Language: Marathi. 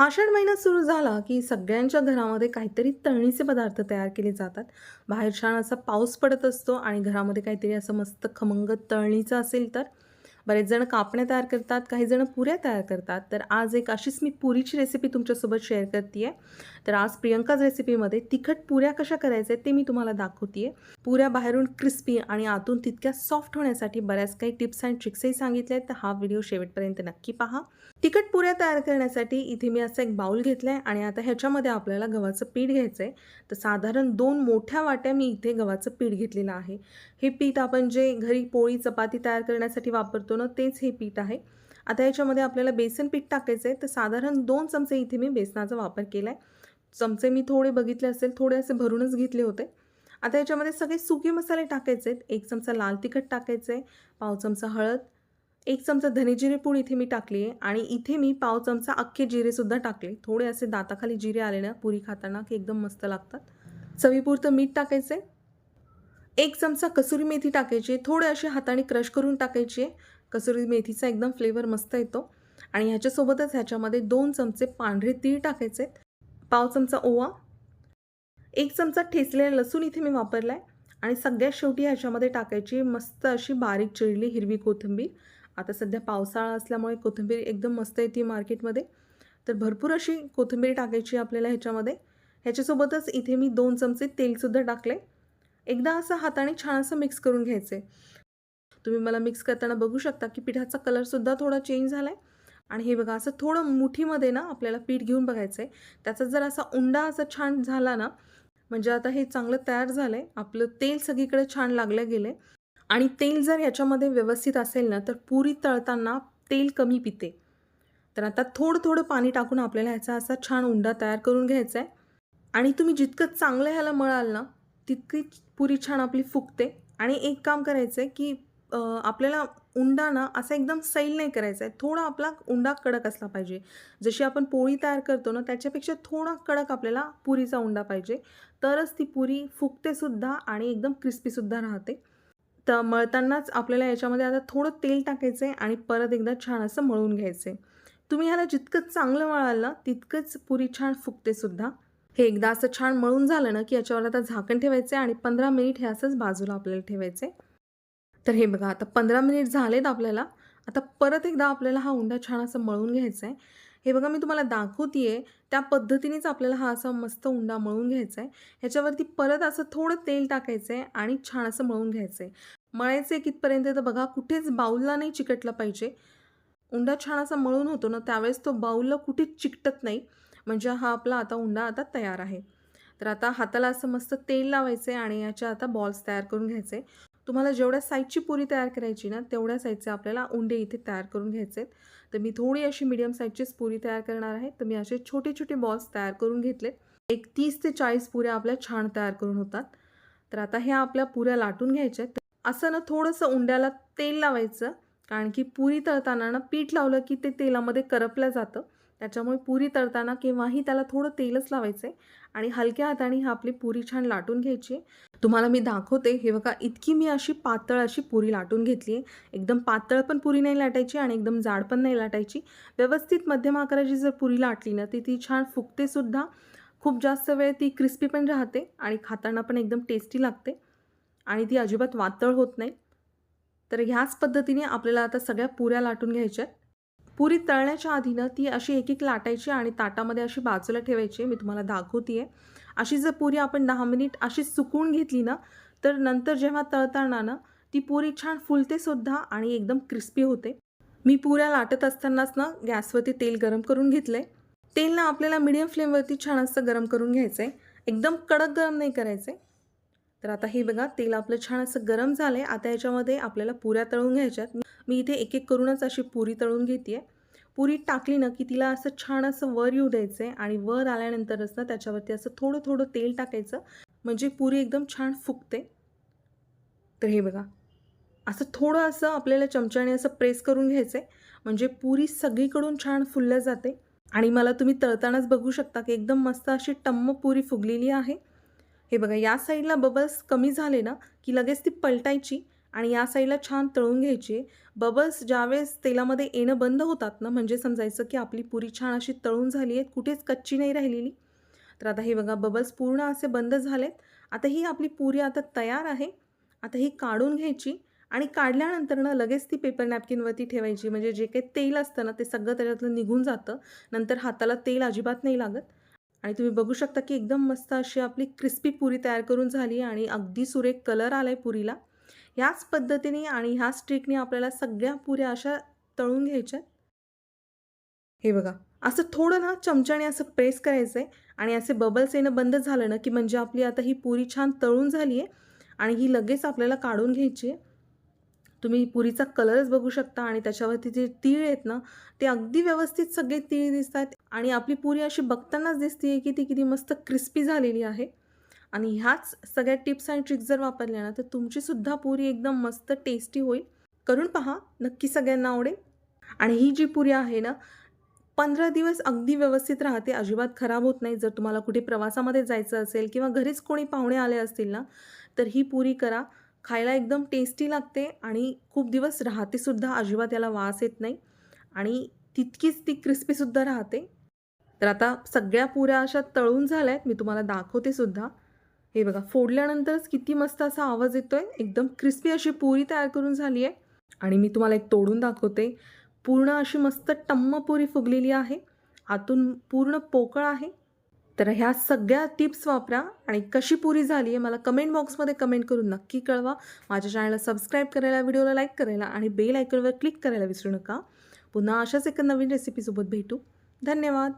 आषाढ महिना सुरू झाला की सगळ्यांच्या घरामध्ये काहीतरी तळणीचे पदार्थ तयार केले जातात. बाहेर छान असा पाऊस पडत असतो आणि घरामध्ये काहीतरी असं मस्त खमंग तळणीचं असेल तर बरेच जण कापण्या तयार करतात काही जण पुऱ्या तयार करतात. तर आज एक अशीच मी पुरीची रेसिपी तुमच्यासोबत शेअर करते आहे तर आज प्रियंकाज रेसिपीमध्ये तिखट पुऱ्या कशा करायच्या ते मी तुम्हाला दाखवते आहे पुऱ्या बाहेरून क्रिस्पी आणि आतून तितक्या सॉफ्ट होण्यासाठी बऱ्याच काही टिप्स अँड ट्रिक्सही सांगितले आहेत तर हा व्हिडिओ शेवटपर्यंत नक्की पहा. तिखट पुऱ्या तयार करण्यासाठी इथे मी असं एक बाऊल घेतला आहे आणि आता ह्याच्यामध्ये आपल्याला गव्हाचं पीठ घ्यायचं आहे तर साधारण दोन मोठ्या वाट्या मी इथे गव्हाचं पीठ घेतलेलं आहे. हे पीठ आपण जे घरी पोळी चपाती तयार करण्यासाठी वापरतो ना तेच हे पीठ आहे. आता याच्यामध्ये आपल्याला बेसन पीठ टाकायचं आहे. तर साधारण दोन चमचे इथे मी बेसनाचा वापर केला आहे चमचे मी थोडे बघितले असेल थोडे असे भरूनच घेतले होते. आता याच्यामध्ये सगळे सुके मसाले टाकायचे आहेत. एक चमचा लाल तिखट टाकायचं आहे पाव चमचा हळद एक चमचा धनेजिरे पूड इथे मी टाकली आहे. आणि इथे मी पाव चमचा अख्खे जिरेसुद्धा टाकले थोडे असे दाताखाली जिरे आले ना पुरी खाताना की एकदम मस्त लागतात. चवीपुरतं मीठ टाकायचं आहे. एक चमचा कसुरी मेथी टाकायची आहे. थोडे असे हाताने क्रश करून टाकायची आहे. कसुरी मेथीचा एकदम फ्लेवर मस्त येतो. आणि ह्याच्यासोबतच ह्याच्यामध्ये दोन चमचे पांढरे तीळ टाकायचे आहेत. पाव चमचा ओवा एक चमचा ठेचलेला लसूण इथे मी वापरला आहे आणि सगळ्यात शेवटी ह्याच्यामध्ये टाकायची मस्त अशी बारीक चिरली हिरवी कोथिंबीर. आता सध्या पावसाळा असल्यामुळे कोथिंबीर एकदम मस्त येते मार्केटमध्ये. तर भरपूर अशी कोथिंबीर टाकायची आपल्याला ह्याच्यामध्ये. ह्याच्यासोबतच इथे मी दोन चमचे तेलसुद्धा टाकले एकदा असं हाताने छान असं मिक्स करून घ्यायचं आहे तुम्ही मला मिक्स करताना बघू शकता की पिठाचा कलरसुद्धा थोडा चेंज झाला आहे आणि हे बघा असं थोडं मुठीमध्ये ना आपल्याला पीठ घेऊन बघायचं आहे त्याचा जर असा उंडा असा छान झाला ना म्हणजे आता हे चांगलं तयार झालं आहे आपलं तेल सगळीकडे छान लागलं गेलं आहे आणि तेल जर याच्यामध्ये व्यवस्थित असेल ना तर पुरी तळताना तेल कमी पिते. तर आता थोडं थोडं पाणी टाकून आपल्याला ह्याचा असा छान उंडा तयार करून घ्यायचा आहे आणि तुम्ही जितकं चांगलं ह्याला मळाल ना तितकी पुरी छान आपली फुगते. आणि एक काम करायचं आहे की आपल्याला उंडा ना असा एकदम सैल नाही करायचा आहे. थोडा आपला उंडा कडक असला पाहिजे. जशी आपण पोळी तयार करतो ना त्याच्यापेक्षा थोडा कडक आपल्याला पुरीचा उंडा पाहिजे. तरच ती पुरी फुगतेसुद्धा आणि एकदम क्रिस्पीसुद्धा राहते. तर मळतानाच आपल्याला याच्यामध्ये आता थोडं तेल टाकायचं आहे आणि परत एकदा छान असं मळून घ्यायचं आहे तुम्ही ह्याला जितकं चांगलं मळाल ना तितकंच पुरी छान फुगतेसुद्धा. हे एकदा असं छान मळून झालं ना की याच्यावर आता झाकण ठेवायचं आहे आणि पंधरा मिनिट हे असंच बाजूला आपल्याला ठेवायचं आहे तर हे बघा आता पंधरा मिनिट झालेत आपल्याला. आता परत एकदा आपल्याला हा उंडा छान असं मळून घ्यायचा आहे हे बघा मी तुम्हाला दाखवते आहे त्या पद्धतीनेच आपल्याला हा असा मस्त उंडा मळून घ्यायचा आहे ह्याच्यावरती परत असं थोडं तेल टाकायचं आहे आणि छान असं मळून घ्यायचं आहे मळायचं आहे कितपर्यंत तर बघा कुठेच बाऊलला नाही चिकटलं पाहिजे. उंडा छान असा मळून होतो ना त्यावेळेस तो बाऊलला कुठेच चिकटत नाही. म्हणजे हा आपला आता उंडा आता तयार आहे. तर आता हाताला असं मस्त तेल लावायचं आहे आणि याच्या आता बॉल्स तयार करून घ्यायचे तुम्हाला जेवढ्या साईजची पुरी तयार करायची ना तेवढ्या साईजचे आपल्याला उंडे इथे तयार करून घ्यायचे आहेत तर मी थोडी अशी मीडियम साईजचीच पुरी तयार करणार आहे. तर मी असे छोटे छोटे बॉल्स तयार करून घेतलेत. एक तीस ते चाळीस पुऱ्या आपल्या छान तयार करून होतात. तर आता ह्या आपल्या पुऱ्या लाटून घ्यायच्या आहेत. असं ना थोडंसं उंड्याला तेल लावायचं. कारण की पुरी तळताना ना पीठ लावलं की ते तेलामध्ये करपलं जातं. त्याच्यामुळे पुरी तळताना केव्हाही त्याला थोडं तेलच लावायचं आहे आणि हलक्या हाताने ही आपली पुरी छान लाटून घ्यायची तुम्हाला मी दाखवते हे बघा इतकी मी अशी पातळ अशी पुरी लाटून घेतली आहे. एकदम पातळ पण पुरी नाही लाटायची आणि एकदम जाड पण नाही लाटायची. व्यवस्थित मध्यम आकाराची जर पुरी लाटली ना ती ती छान फुगतेसुद्धा खूप जास्त वेळ ती क्रिस्पी पण राहते आणि खाताना पण एकदम टेस्टी लागते. आणि ती अजिबात वातळ होत नाही. तर ह्याच पद्धतीने आपल्याला आता सगळ्या पुऱ्या लाटून घ्यायच्या आहेत. पुरी तळण्याच्या आधीनं ती अशी एक एक लाटायची आणि ताटामध्ये अशी बाजूला ठेवायची. मी तुम्हाला दाखवते आहे अशी जर पुरी आपण दहा मिनिट अशी सुकून घेतली ना तर नंतर जेव्हा तळताना ना ती पुरी छान फुलतेसुद्धा आणि एकदम क्रिस्पी होते. मी पुऱ्या लाटत असतानाच ना गॅसवरती तेल गरम करून घेतलं आहे तेल ना आपल्याला मिडियम फ्लेमवरती छान असं गरम करून घ्यायचं आहे एकदम कडक गरम नाही करायचं आहे तर आता हे बघा तेल आपलं छान असं गरम झालं आहे आता याच्यामध्ये आपल्याला पुऱ्या तळून घ्यायच्यात. मी इथे एक एक करूनच अशी पुरी तळून घेते आहे पुरी टाकली ना की तिला असं छान असं वर येऊ द्यायचं आहे आणि वर आल्यानंतरच ना त्याच्यावरती असं थोडं थोडं तेल टाकायचं. म्हणजे पुरी एकदम छान फुगते. तर हे बघा. असं थोडं असं आपल्याला चमच्याने असं प्रेस करून घ्यायचं आहे म्हणजे पुरी सगळीकडून छान फुलल्या जाते. आणि मला तुम्ही तळतानाच बघू शकता की एकदम मस्त अशी टम्म पुरी फुगलेली आहे. हे बघा या साईडला बबल्स कमी झाले ना की लगेच ती पलटायची. आणि या साईडला छान तळून घ्यायची. बबल्स ज्यावेळेस तेलामध्ये येणं बंद होतात ना म्हणजे समजायचं की आपली पुरी छान अशी तळून झाली आहे कुठेच कच्ची नाही राहिलेली. तर आता हे बघा बबल्स पूर्ण असे बंद झालेत. आता ही आपली पुरी आता तयार आहे. आता ही काढून घ्यायची आणि काढल्यानंतर ना लगेच ती पेपर नॅपकिनवरती ठेवायची. म्हणजे जे काही तेल असतं ना ते सगळं त्याच्यातलं निघून जातं. नंतर हाताला तेल अजिबात नाही लागत. आणि तुम्ही बघू शकता की एकदम मस्त अशी आपली क्रिस्पी पुरी तयार करून झाली आणि अगदी सुरेख कलर आला आहे पुरीला. ह्याच पद्धतीने आणि ह्याच ट्रिकने आपल्याला सगळ्या पुऱ्या अशा तळून घ्यायच्या हे बघा असं थोडं ना चमच्याने असं प्रेस करायचं आहे आणि असे बबल्स येणं बंद झालं ना की म्हणजे आपली आता ही पुरी छान तळून झाली आहे आणि ही लगेच आपल्याला काढून घ्यायची आहे तुम्ही पुरीचा कलरच बघू शकता आणि त्याच्यावरती जे तीळ आहेत ना ते अगदी व्यवस्थित सगळे तीळ दिसत आहेत आणि आपली पुरी अशी बघतानाच दिसते की ती किती मस्त क्रिस्पी झालेली आहे. आणि ह्याच सगळ्या टिप्स आणि ट्रिक्स जर वापरल्या ना तर तुमचीसुद्धा पुरी एकदम मस्त टेस्टी होईल. करून पहा नक्की सगळ्यांना आवडेल. आणि ही जी पुरी आहे ना पंधरा दिवस अगदी व्यवस्थित राहते. अजिबात खराब होत नाही. जर तुम्हाला कुठे प्रवासामध्ये जायचं असेल किंवा घरीच कोणी पाहुणे आले असतील ना तर ही पुरी करा. खायला एकदम टेस्टी लागते आणि खूप दिवस राहतेसुद्धा अजिबात याला वास येत नाही. आणि तितकीच ती क्रिस्पीसुद्धा राहते. तर आता सगळ्या पुऱ्या अशा तळून झाल्या आहेत मी तुम्हाला दाखवते सुद्धा. हे बघा फोडल्यानंतरच किती मस्त असा आवाज येतो आहे एकदम क्रिस्पी अशी पुरी तयार करून झाली आहे. आणि मी तुम्हाला एक तोडून दाखवते. पूर्ण अशी मस्त टम्म पुरी फुगलेली आहे. आतून पूर्ण पोकळ आहे. तर ह्या सगळ्या टिप्स वापरा आणि कशी पुरी झाली आहे मला कमेंट बॉक्समध्ये कमेंट करून नक्की कळवा. माझ्या चॅनलला सबस्क्राईब करायला व्हिडिओला लाईक करायला आणि बेल आयकॉनवर क्लिक करायला विसरू नका. पुन्हा अशाच एका नवीन रेसिपीसोबत भेटू. धन्यवाद.